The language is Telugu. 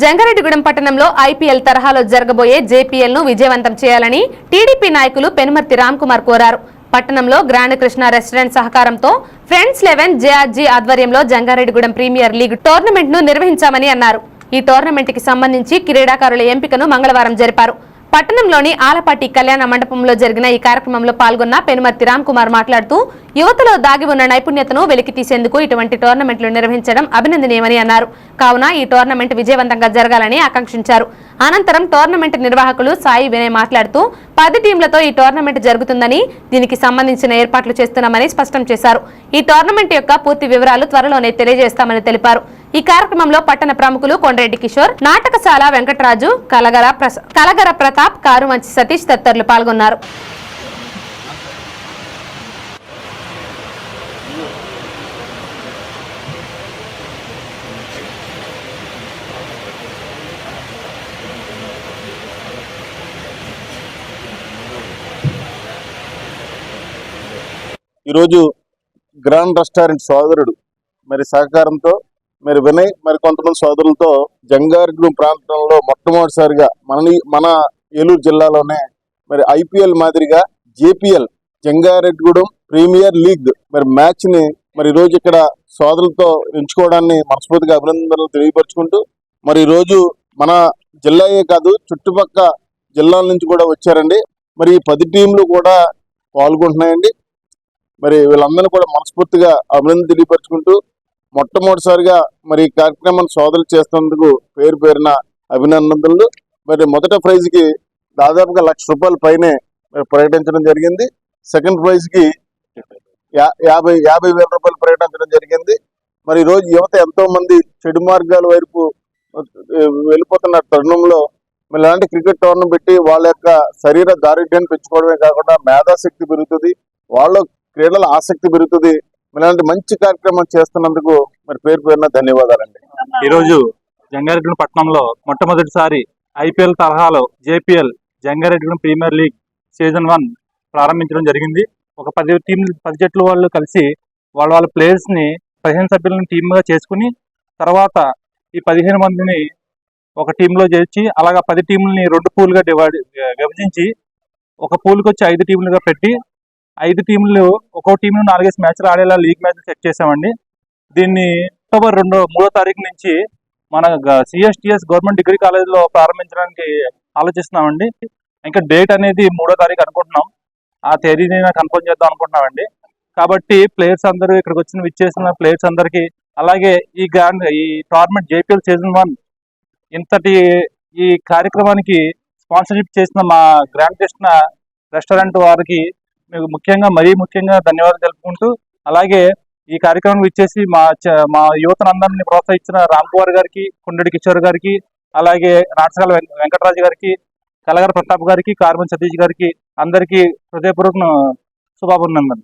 జంగారెడ్డిగూడెం పట్టణంలో ఐపీఎల్ తరహాలో జరగబోయే జేపీఎల్ను విజయవంతం చేయాలని టీడీపీ నాయకులు పెనుమర్తి రామ్ కుమార్ కోరారు. పట్టణంలో గ్రాండ్ కృష్ణ రెస్టారెంట్ సహకారంతో ఫ్రెండ్స్ లెవెన్ జేఆర్జీ ఆధ్వర్యంలో జంగారెడ్డిగూడెం ప్రీమియర్ లీగ్ టోర్నమెంట్ను నిర్వహించామని అన్నారు. ఈ టోర్నమెంట్కి సంబంధించి క్రీడాకారుల ఎంపికను మంగళవారం జరిపారు. పట్టణంలోని ఆలపాటి కళ్యాణ మండపంలో జరిగిన ఈ కార్యక్రమంలో పాల్గొన్న పెనుమర్తి రామ్ కుమార్ మాట్లాడుతూ యువతలో దాగి ఉన్న నైపుణ్యతను వెలికి తీసేందుకు ఇటువంటి టోర్నమెంట్లు నిర్వహించడం అభినందనీయమని అన్నారు. కావున ఈ టోర్నమెంట్ విజయవంతంగా జరగాలని ఆకాంక్షించారు. అనంతరం టోర్నమెంట్ నిర్వాహకులు సాయి వినయ్ మాట్లాడుతూ పది టీంలతో ఈ టోర్నమెంట్ జరుగుతుందని దీనికి సంబంధించిన ఏర్పాట్లు చేస్తున్నామని స్పష్టం చేశారు. ఈ టోర్నమెంట్ యొక్క పూర్తి వివరాలు త్వరలోనే తెలియజేస్తామని తెలిపారు. ఈ కార్యక్రమంలో పట్టణ ప్రముఖులు కొండరెడ్డి కిషోర్ నాటకశాల వెంకటరాజు కలగర ప్రస- కలగర ప్రతాప్ కారు మంచి సతీష్ తదితరులు పాల్గొన్నారు. ఈరోజు గ్రాండ్ రెస్టారెంట్ సోదరుడు మరి సహకారంతో మరి వినయ్ మరి కొంతమంది సోదరులతో జంగారెడ్డి ప్రాంతంలో మొట్టమొదటిసారిగా మన మన ఏలూరు జిల్లాలోనే మరి ఐపీఎల్ మాదిరిగా జేపీఎల్ జంగారెడ్డిగూడెం ప్రీమియర్ లీగ్ మరి మ్యాచ్ని మరి ఈరోజు రోజు ఇక్కడ సోదరులతో ఎంచుకోవడాన్ని మనస్ఫూర్తిగా అభినందనలు తెలియపరుచుకుంటూ మరి ఈరోజు రోజు మన జిల్లాయే కాదు చుట్టుపక్క జిల్లాల నుంచి కూడా వచ్చారండి. మరి ఈ పది టీంలు కూడా పాల్గొంటున్నాయండి. మరి వీళ్ళందరినీ కూడా మనస్ఫూర్తిగా అభినందన తెలియపరుచుకుంటూ మొట్టమొదటిసారిగా మరి ఈ కార్యక్రమాన్ని సోదరులు చేస్తున్నందుకు పేరు పేరున అభినందనలు. మరి మొదట ప్రైజ్కి దాదాపుగా లక్ష రూపాయల పైనే ప్రకటించడం జరిగింది. సెకండ్ ప్రైజ్కి యా- యాభై యాభై వేల రూపాయలు ప్రకటించడం జరిగింది. మరి ఈరోజు రోజు యువత ఎంతో మంది చెడు మార్గాల వైపు వెళ్ళిపోతున్న తరుణంలో. మరి ఇలాంటి క్రికెట్ టోర్నమెంట్ పెట్టి వాళ్ళ యొక్క శరీర దారిద్ర్యాన్ని పెంచుకోవడమే కాకుండా మేధాశక్తి పెరుగుతుంది. వాళ్ళ క్రీడల ఆసక్తి పెరుగుతుంది. ఇలాంటి మంచి కార్యక్రమం చేస్తున్నందుకు మరి పేరు పేరున ధన్యవాదాలండి. ఈరోజు జంగారెడ్డి పట్టణంలో మొట్టమొదటిసారి ఐపీఎల్ తరహాలో JPL Jangareddy premier league season one ప్రారంభించడం జరిగింది. ఒక పది టీం పది జట్లు వాళ్ళు కలిసి వాళ్ళ వాళ్ళ ప్లేయర్స్ని పదిహేను సభ్యులను టీమ్గా చేసుకుని తర్వాత ఈ పదిహేను మందిని ఒక టీంలో చేర్చి అలాగా పది టీంలని రెండు పూలుగా డివైడ్ విభజించి ఒక పూల్కి వచ్చి ఐదు టీంలుగా పెట్టి ఐదు టీంలు ఒక్కో టీం నాలుగేసి మ్యాచ్లు ఆడేలా లీగ్ మ్యాచ్ సెట్ చేసామండి. దీన్ని అక్టోబర్ రెండో మూడో తారీఖు నుంచి మన సిఎస్టిఎస్ గవర్నమెంట్ డిగ్రీ కాలేజీలో ప్రారంభించడానికి ఆలోచిస్తున్నామండి. ఇంకా డేట్ అనేది మూడో తారీఖు అనుకుంటున్నాం. ఆ తేదీని కన్ఫర్మ్ చేద్దాం అనుకుంటున్నామండి. కాబట్టి ప్లేయర్స్ అందరూ ఇక్కడికి వచ్చిన విచ్చేసిన ప్లేయర్స్ అందరికీ అలాగే ఈ గ్రాండ్ ఈ టోర్నమెంట్ జేపీఎల్ సీజన్ వన్ ఇంతటి ఈ కార్యక్రమానికి స్పాన్సర్షిప్ చేసిన మా గ్రాండ్ కృష్ణ రెస్టారెంట్ వారికి మీకు ముఖ్యంగా మరీ ముఖ్యంగా ధన్యవాదాలు తెలుపుకుంటూ అలాగే ఈ కార్యక్రమం ఇచ్చేసి మా చ- మా యువతనందరినీ ప్రోత్సహించిన రామ్ కుమార్ గారికి కుండడి కిషోర్ గారికి అలాగే నాటకాల వెంకటరాజు గారికి కలగర ప్రతాప్ గారికి కార్మన్ సతీష్ గారికి అందరికీ హృదయపూర్వక శుభాభినందనలు.